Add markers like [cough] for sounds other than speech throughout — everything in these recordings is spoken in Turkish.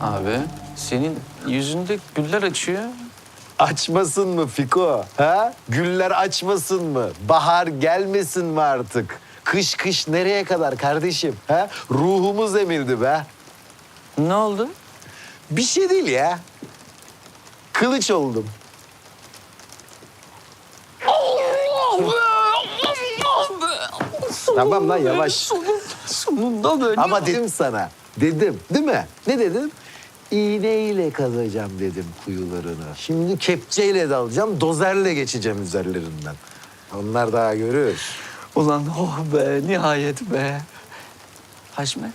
Abi senin yüzünde güller açıyor. Açmasın mı Fiko? Ha? Güller açmasın mı? Bahar gelmesin mi artık? Kış kış nereye kadar kardeşim? Ha? Ruhumuz emirdi be. Ne oldu? Bir şey değil ya. Kılıç oldum. Tamam lan yavaş. Sonunda böyle. Ama dedim sana. Dedim değil mi? Ne dedim? İğneyle kazacağım dedim kuyularını. Şimdi kepçeyle dalacağım, dozerle geçeceğim üzerlerinden. Onlar daha görür. Ulan oh be nihayet be. Haşmet.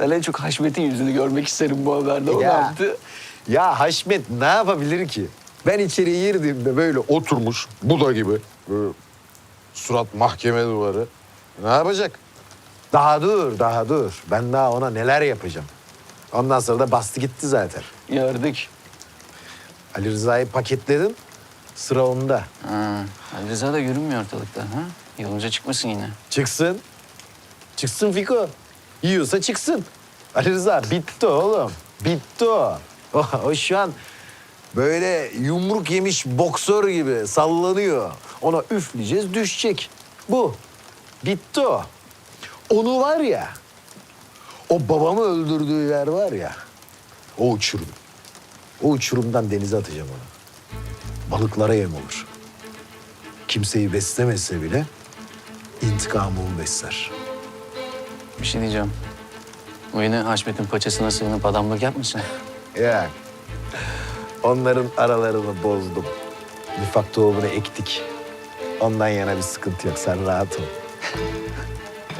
Ben en çok Haşmet'in yüzünü görmek isterim bu haberde. O Ya. yaptı? Ya Haşmet ne yapabilir ki? Ben içeri girdiğimde böyle oturmuş, Buda gibi. Böyle surat mahkeme duvarı. Ne yapacak? Daha dur, daha dur. Ben daha ona neler yapacağım. Ondan sonra da bastı gitti zaten. Gördük. Ali Rıza'yı paketledim. Sıra onda. Ha, Ali Rıza da görünmüyor ortalıkta. Ha? Yolunca çıkmasın yine. Çıksın. Çıksın Fiko. Yiyorsa çıksın. Ali Rıza bitti oğlum. Bitti o. O, [laughs] o şu an böyle yumruk yemiş boksör gibi sallanıyor. Ona üfleyeceğiz düşecek. Bu. Bitti o. Onu var ya. O babamı öldürdüğü yer var ya. O uçurum. O uçurumdan denize atacağım onu. Balıklara yem olur. Kimseyi beslemese bile intikamımı besler. Bir şey diyeceğim. O yine Haşmet'in paçasına sığınıp adamlık yapmasın? Ya. Onların aralarını bozdum. Nifak tohumunu ektik. Ondan yana bir sıkıntı yok. Sen rahat ol.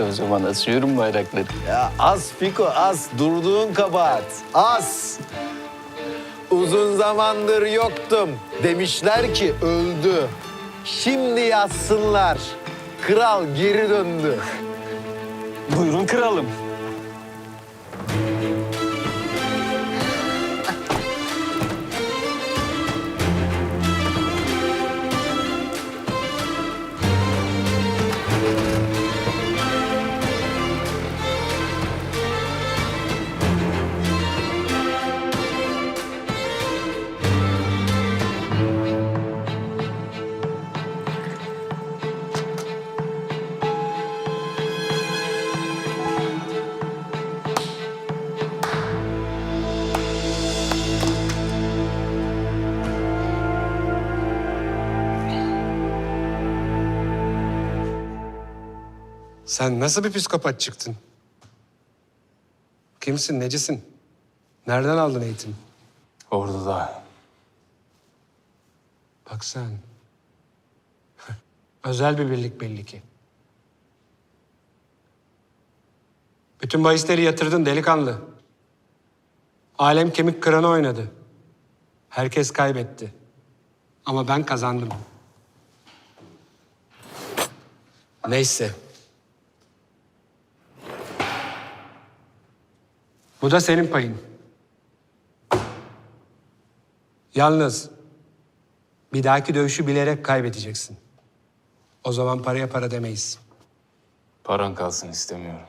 O zaman asıyorum bayrakları. Ya az Fiko az. Durduğun kabahat. Az. Uzun zamandır yoktum. Demişler ki öldü. Şimdi yazsınlar. Kral geri döndü. Buyurun kralım. Sen nasıl bir psikopat çıktın? Kimsin, necisin? Nereden aldın eğitim? Ordu'da. Bak sen. [laughs] Özel bir birlik belli ki. Bütün bahisleri yatırdın delikanlı. Alem kemik kıranı oynadı. Herkes kaybetti. Ama ben kazandım. Neyse. Bu da senin payın. Yalnız bir dahaki dövüşü bilerek kaybedeceksin. O zaman paraya para demeyiz. Paran kalsın istemiyorum.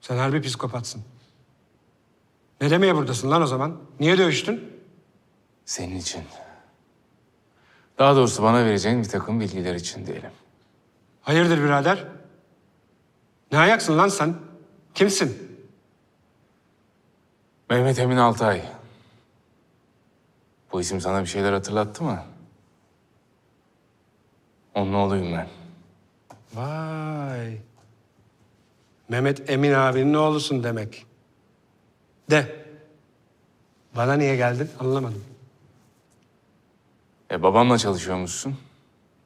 Sen harbi psikopatsın. Ne demeye buradasın lan o zaman? Niye dövüştün? Senin için. Daha doğrusu bana vereceğin bir takım bilgiler için diyelim. Hayırdır birader? Ne ayaksın lan sen? Kimsin? Mehmet Emin Altay. Bu isim sana bir şeyler hatırlattı mı? Onun oğluyum ben. Vay. Mehmet Emin abinin oğlusun demek. De. Bana niye geldin anlamadım. E babamla çalışıyormuşsun.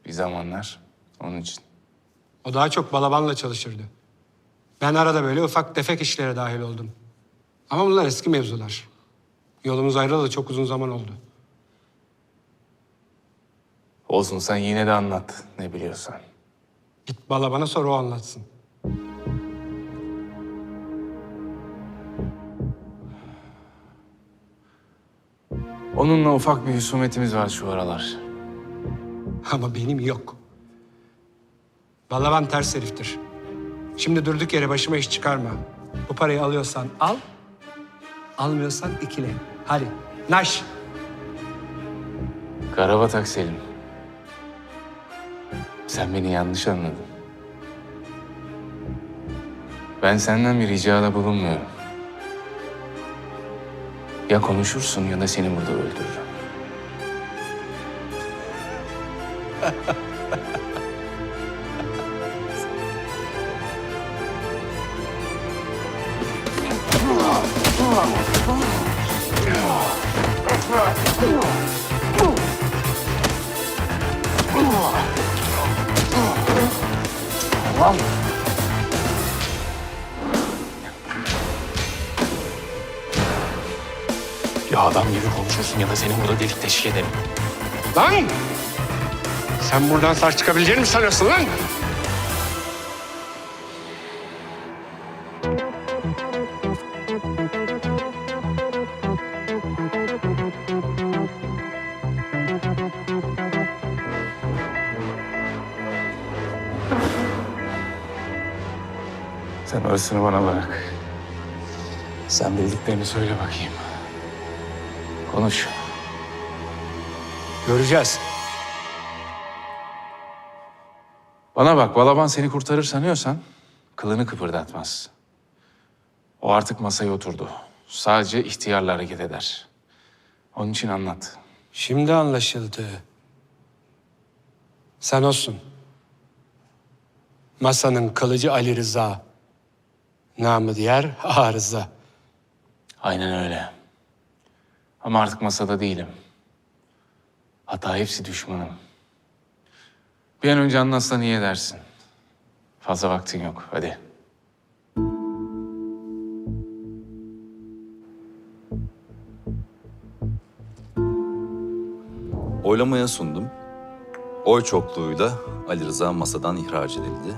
Bir zamanlar. Onun için. O daha çok balabanla çalışırdı. Ben arada böyle ufak tefek işlere dahil oldum. Ama bunlar eski mevzular. Yolumuz ayrılalı çok uzun zaman oldu. Olsun sen yine de anlat ne biliyorsan. Git balabana sor o anlatsın. Onunla ufak bir husumetimiz var şu aralar. Ama benim yok. Balaban ters heriftir. Şimdi durduk yere başıma iş çıkarma. Bu parayı alıyorsan al, almıyorsan ikile. Hadi, naş. Karabatak Selim. Sen beni yanlış anladın. Ben senden bir ricada bulunmuyorum. Ya konuşursun ya da seni burada öldürürüm. [laughs] Ya adam gibi konuşursun ya da seni burada delik deşik ederim. Lan! Sen buradan sağ çıkabileceğini mi sanıyorsun lan? Sen orasını bana bırak. Sen bildiklerini söyle bakayım. Konuş. Göreceğiz. Bana bak, Balaban seni kurtarır sanıyorsan kılını kıpırdatmaz. O artık masaya oturdu. Sadece ihtiyarla hareket eder. Onun için anlat. Şimdi anlaşıldı. Sen olsun. Masanın kılıcı Ali Rıza. Namı diğer Arıza. Aynen öyle. Ama artık masada değilim. Hatta hepsi düşmanım. Bir an önce anlatsan iyi edersin. Fazla vaktin yok. Hadi. Oylamaya sundum. Oy çokluğuyla Ali Rıza masadan ihraç edildi.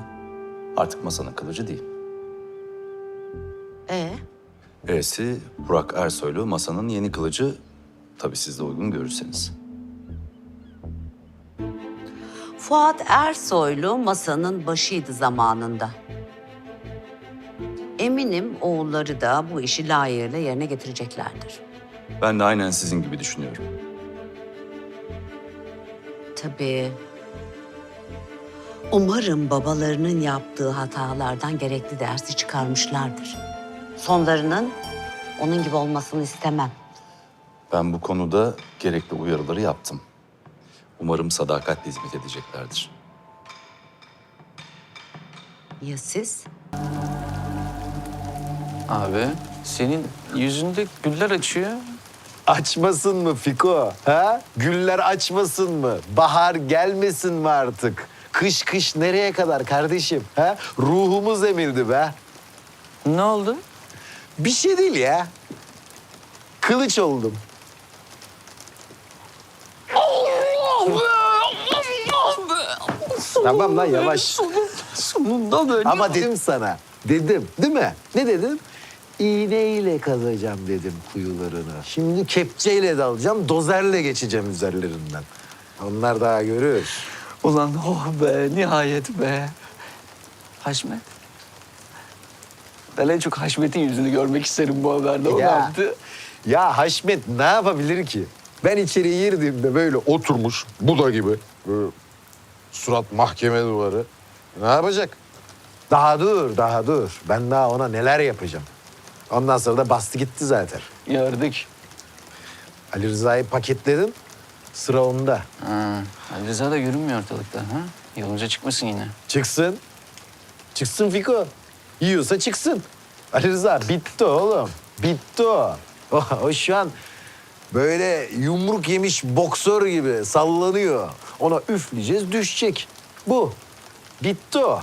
Artık masanın kılıcı değil. Ee, E'si Burak Ersoylu masanın yeni kılıcı. Tabii siz de uygun görürseniz. Fuat Ersoylu masanın başıydı zamanında. Eminim oğulları da bu işi layığıyla yerine getireceklerdir. Ben de aynen sizin gibi düşünüyorum. Tabii. Umarım babalarının yaptığı hatalardan gerekli dersi çıkarmışlardır. Sonlarının onun gibi olmasını istemem. Ben bu konuda gerekli uyarıları yaptım. Umarım sadakatle hizmet edeceklerdir. Ya siz? Abi senin yüzünde güller açıyor. Açmasın mı Fiko? Ha? Güller açmasın mı? Bahar gelmesin mi artık? Kış kış nereye kadar kardeşim? Ha? Ruhumuz emirdi be. Ne oldu? Bir şey değil ya. Kılıç oldum. Tamam lan yavaş. Sonunda böyle. Ama dedim sana. Dedim değil mi? Ne dedim? İğneyle kazacağım dedim kuyularını. Şimdi kepçeyle dalacağım, dozerle geçeceğim üzerlerinden. Onlar daha görür. Ulan oh be nihayet be. Haşmet. Ben en çok Haşmet'in yüzünü görmek isterim bu haberde. O ne Ya. yaptı? Ya Haşmet ne yapabilir ki? Ben içeri girdiğimde böyle oturmuş, Buda gibi. Böyle surat mahkeme duvarı. Ne yapacak? Daha dur, daha dur. Ben daha ona neler yapacağım. Ondan sonra da bastı gitti zaten. Gördük. Ali Rıza'yı paketledim. Sıra onda. Ha, Ali Rıza da görünmüyor ortalıkta. Ha? Yolunca çıkmasın yine. Çıksın. Çıksın Fiko. Yiyorsa çıksın. Ali Rıza bitti oğlum. Bitti o. O, [laughs] o şu an böyle yumruk yemiş boksör gibi sallanıyor. Ona üfleyeceğiz düşecek. Bu. Bitti o.